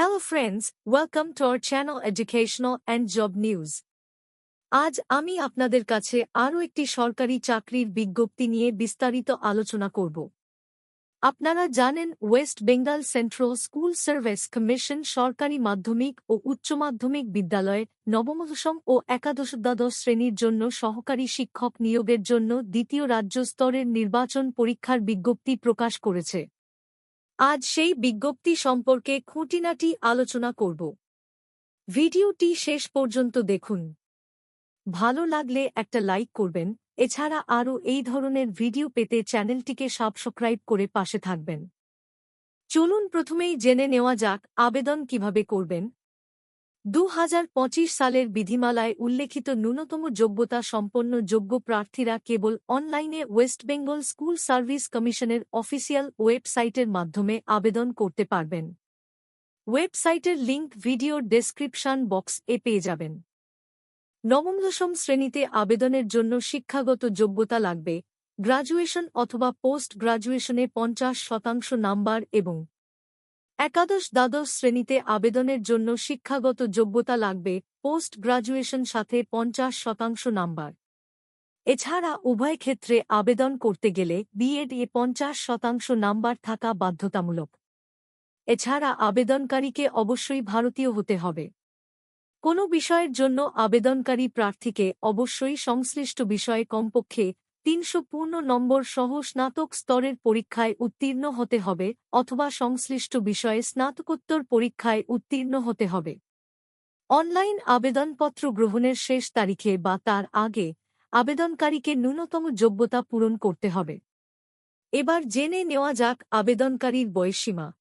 Hello friends, welcome to our channel Educational and Job News. আজ আমি আপনাদের কাছে আরও একটি সরকারি চাকরির বিজ্ঞপ্তি নিয়ে বিস্তারিত আলোচনা করব আপনারা জানেন West Bengal Central School Service Commission সরকারি মাধ্যমিক ও উচ্চ মাধ্যমিক বিদ্যালয়ে নবম দশম ও একাদশ দ্বাদশ শ্রেণির জন্য সহকারী শিক্ষক নিয়োগের জন্য দ্বিতীয় রাজ্য স্তরের নির্বাচন পরীক্ষার বিজ্ঞপ্তি প্রকাশ করেছে আজ সেই বিজ্ঞপ্তি সম্পর্কে খুঁটিনাটি আলোচনা করব। ভিডিওটি শেষ পর্যন্ত দেখুন। ভালো লাগলে একটা লাইক করবেন, এছাড়া আরও এই ধরনের ভিডিও পেতে চ্যানেলটিকে সাবস্ক্রাইব করে পাশে থাকবেন। চলুন প্রথমেই জেনে নেওয়া যাক আবেদন কীভাবে করবেন। দু হাজার পঁচিশ সালের বিধিমালায় উল্লেখিত ন্যূনতম যোগ্যতা সম্পন্ন যোগ্য প্রার্থীরা কেবল অনলাইনে ওয়েস্ট বেঙ্গল স্কুল সার্ভিস কমিশনের অফিসিয়াল ওয়েবসাইটের মাধ্যমে আবেদন করতে পারবেন। ওয়েবসাইটের লিঙ্ক ভিডিওর ডেসক্রিপশন বক্স এ পেয়ে যাবেন। নবম দশম শ্রেণীতে আবেদনের জন্য শিক্ষাগত যোগ্যতা লাগবে। গ্রাজুয়েশন অথবা পোস্ট গ্রাজুয়েশনে পঞ্চাশ শতাংশ নাম্বার এবং একাদশ দ্বাদশ শ্রেণীতে আবেদনের জন্য শিক্ষাগত যোগ্যতা লাগবে পোস্ট গ্রাজুয়েশন সাথে পঞ্চাশ শতাংশ নাম্বার। এছাড়া উভয় ক্ষেত্রে আবেদন করতে গেলে বিএড এ পঞ্চাশ শতাংশ নাম্বার থাকা বাধ্যতামূলক। এছাড়া আবেদনকারীকে অবশ্যই ভারতীয় হতে হবে। কোনো বিষয়ের জন্য আবেদনকারী প্রার্থীকে অবশ্যই সংশ্লিষ্ট বিষয়ে কমপক্ষে তিনশো পূর্ণ নম্বর সহ স্নাতক স্তরের পরীক্ষায় উত্তীর্ণ হতে হবে অথবা সংশ্লিষ্ট বিষয়ে স্নাতকোত্তর পরীক্ষায় উত্তীর্ণ হতে হবে। অনলাইন আবেদনপত্র গ্রহণের শেষ তারিখে বা তার আগে আবেদনকারীকে ন্যূনতম যোগ্যতা পূরণ করতে হবে। এবার জেনে নেওয়া যাক আবেদনকারীর বয়সীমা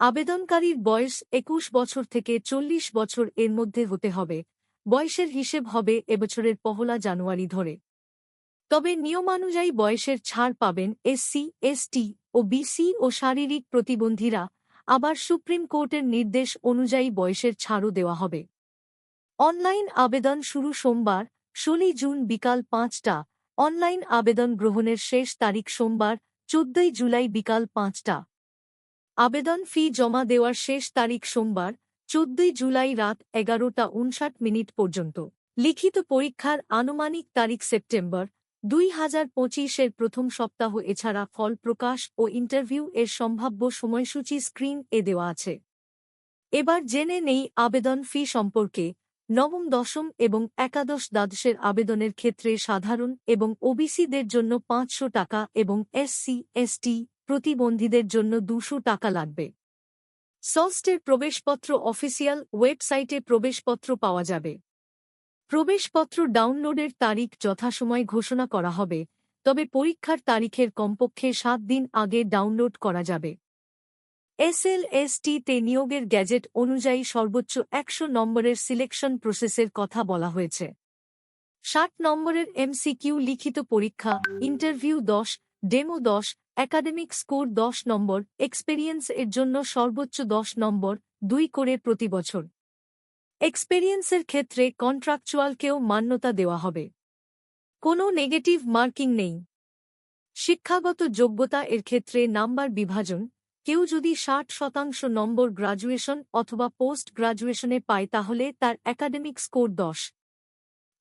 আবেদনকারীর বয়স একুশ বছর থেকে চল্লিশ বছর এর মধ্যে হতে হবে। বয়সের হিসেব হবে এবছরের পহলা জানুয়ারি ধরে। তবে নিয়মানুযায়ী বয়সের ছাড় পাবেন এসসি এসটি ও বিসি ও শারীরিক প্রতিবন্ধীরা। আবার সুপ্রিম কোর্টের নির্দেশ অনুযায়ী বয়সের ছাড়ও দেওয়া হবে। অনলাইন আবেদন শুরু সোমবার, ষোলোই জুন বিকাল পাঁচটা। অনলাইন আবেদন গ্রহণের শেষ তারিখ সোমবার, চোদ্দই জুলাই বিকাল পাঁচটা। আবেদন ফি জমা দেওয়ার শেষ তারিখ সোমবার, চোদ্দই জুলাই রাত এগারোটা উনষাট মিনিট পর্যন্ত। লিখিত পরীক্ষার আনুমানিক তারিখ সেপ্টেম্বর দুই হাজার পঁচিশের প্রথম সপ্তাহ এছাড়া ফল প্রকাশ ও ইন্টারভিউ এর সম্ভাব্য সময়সূচি স্ক্রিন এ দেওয়া আছে। এবার জেনে নেই আবেদন ফি সম্পর্কে। নবম, দশম এবং একাদশ দ্বাদশের আবেদনের ক্ষেত্রে সাধারণ এবং ওবিসিদের জন্য পাঁচশো টাকা এবং এসসি, এসটি প্রতিবন্ধীদের জন্য দুশো টাকা লাগবে। সস্টের প্রবেশপত্র অফিসিয়াল ওয়েবসাইটে প্রবেশপত্র পাওয়া যাবে। প্রবেশপত্র ডাউনলোডের তারিখ যথাসময় ঘোষণা করা হবে, তবে পরীক্ষার তারিখের কমপক্ষে সাত দিন আগে ডাউনলোড করা যাবে। এসএলএসটিতে নিয়োগের গ্যাজেট অনুযায়ী সর্বোচ্চ একশো নম্বরের সিলেকশন প্রসেসের কথা বলা হয়েছে। ষাট নম্বরের এমসিকিউ লিখিত পরীক্ষা, ইন্টারভিউ দশ, ডেমো দশ, একাডেমিক স্কোর দশ নম্বর, এক্সপেরিয়েন্স এর জন্য সর্বোচ্চ দশ নম্বর, দুই করে প্রতি বছর। এক্সপেরিয়েন্সের ক্ষেত্রে কন্ট্রাকচুয়ালকেও মান্যতা দেওয়া হবে। কোনো নেগেটিভ মার্কিং নেই। শিক্ষাগত যোগ্যতা এর ক্ষেত্রে নাম্বার বিভাজন, কেউ যদি ষাট শতাংশ নম্বর গ্রাজুয়েশন অথবা পোস্ট গ্রাজুয়েশনে পায় তাহলে তার একাডেমিক স্কোর দশ।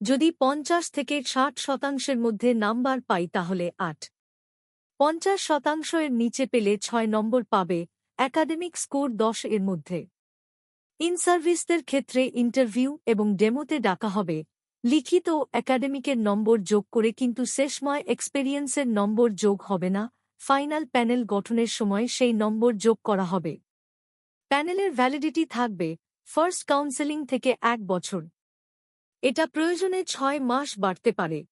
যদি পঞ্চাশ থেকে ষাট শতাংশের মধ্যে নাম্বার পাই তাহলে আট। পঞ্চাশ শতাংশ এর নিচে পেলে ছয় নম্বর পাবে একাডেমিক স্কোর দশ এর মধ্যে। ইন সার্ভিসদের ক্ষেত্রে ইন্টারভিউ এবং ডেমোতে ডাকা হবে। লিখিত একাডেমিকের নম্বর যোগ করে কিন্তু শেষময় এক্সপেরিয়েন্সের নম্বর যোগ হবে না। ফাইনাল প্যানেল গঠনের সময় সেই নম্বর যোগ করা হবে। প্যানেলের ভ্যালিডিটি থাকবে ফার্স্ট কাউন্সেলিং থেকে এক বছর। এটা প্রয়োজনে ছয় মাস বাড়তে পারে।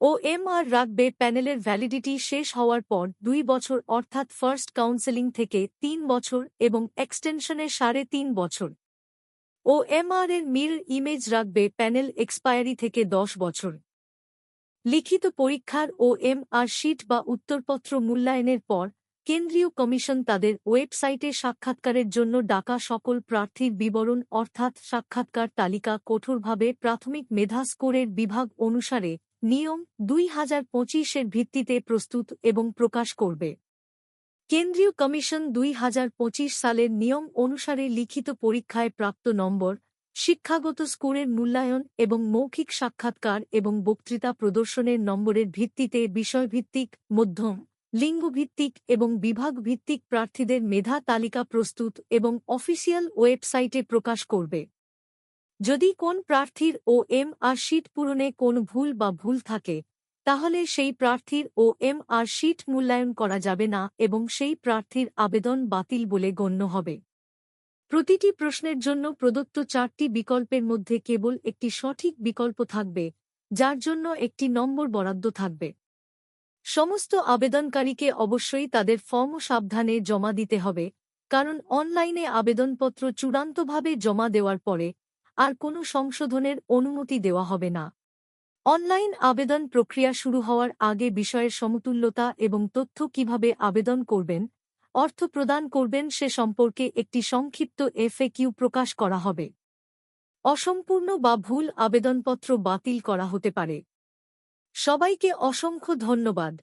ও এমআর রাখবে প্যানেলের ভ্যালিডিটি শেষ হওয়ার পর দুই বছর, অর্থাৎ ফার্স্ট কাউন্সেলিং থেকে তিন বছর এবং এক্সটেনশনে সাড়ে তিন বছর। ও এমআর এর মির ইমেজ রাখবে প্যানেল এক্সপায়ারি থেকে দশ বছর। লিখিত পরীক্ষার ও এম আর শিট বা উত্তরপত্র মূল্যায়নের পর কেন্দ্রীয় কমিশন তাদের ওয়েবসাইটে সাক্ষাৎকারের জন্য ডাকা সকল প্রার্থীর বিবরণ, অর্থাৎ সাক্ষাৎকার তালিকা কঠোরভাবে প্রাথমিক মেধা স্কোরের বিভাগ অনুসারে নিয়ম দুই হাজার পঁচিশের ভিত্তিতে প্রস্তুত এবং প্রকাশ করবে। কেন্দ্রীয় কমিশন দুই হাজার পঁচিশ সালের নিয়ম অনুসারে লিখিত পরীক্ষায় প্রাপ্ত নম্বর, শিক্ষাগত স্কোরের মূল্যায়ন এবং মৌখিক সাক্ষাৎকার এবং বক্তৃতা প্রদর্শনের নম্বরের ভিত্তিতে বিষয়ভিত্তিক, মধ্যম, লিঙ্গভিত্তিক এবং বিভাগভিত্তিক প্রার্থীদের মেধা তালিকা প্রস্তুত এবং অফিসিয়াল ওয়েবসাইটে প্রকাশ করবে। যদি কোন প্রার্থীর ও এম আর শিট পূরণে কোন ভুল বা ভুল থাকে, তাহলে সেই প্রার্থীর ও এম আর শিট মূল্যায়ন করা যাবে না এবং সেই প্রার্থীর আবেদন বাতিল বলে গণ্য হবে। প্রতিটি প্রশ্নের জন্য প্রদত্ত চারটি বিকল্পের মধ্যে কেবল একটি সঠিক বিকল্প থাকবে, যার জন্য একটি নম্বর বরাদ্দ থাকবে। সমস্ত আবেদনকারীকে অবশ্যই তাদের ফর্ম সাবধানে জমা দিতে হবে, কারণ অনলাইনে আবেদনপত্র চূড়ান্তভাবে জমা দেওয়ার পরে আর কোনো সংশোধনের অনুমতি দেওয়া হবে না। অনলাইন আবেদন প্রক্রিয়া শুরু হওয়ার আগে বিষয়ের সমতুল্যতা এবং তথ্য কীভাবে আবেদন করবেন, অর্থ প্রদান করবেন সে সম্পর্কে একটি সংক্ষিপ্ত এফএকিউ প্রকাশ করা হবে। অসম্পূর্ণ বা ভুল আবেদনপত্র বাতিল করা হতে পারে। সবাইকে অসংখ্য ধন্যবাদ।